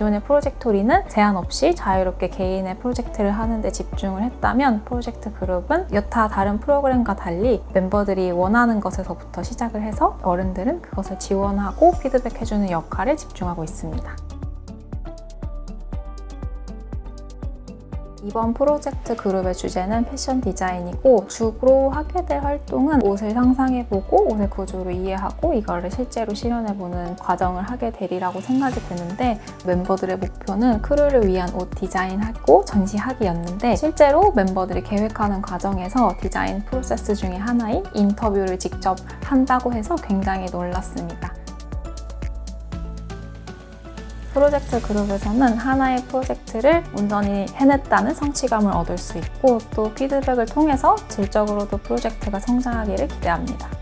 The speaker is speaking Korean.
기존의 프로젝토리는 제한 없이 자유롭게 개인의 프로젝트를 하는데 집중을 했다면 프로젝트 그룹은 여타 다른 프로그램과 달리 멤버들이 원하는 것에서부터 시작을 해서 어른들은 그것을 지원하고 피드백해주는 역할에 집중하고 있습니다. 이번 프로젝트 그룹의 주제는 패션 디자인이고 주로 하게 될 활동은 옷을 상상해보고 옷의 구조를 이해하고 이거를 실제로 실현해보는 과정을 하게 되리라고 생각이 드는데 멤버들의 목표는 크루를 위한 옷 디자인하고 전시하기였는데 실제로 멤버들이 계획하는 과정에서 디자인 프로세스 중에 하나인 인터뷰를 직접 한다고 해서 굉장히 놀랐습니다. 프로젝트 그룹에서는 하나의 프로젝트를 온전히 해냈다는 성취감을 얻을 수 있고 또 피드백을 통해서 질적으로도 프로젝트가 성장하기를 기대합니다.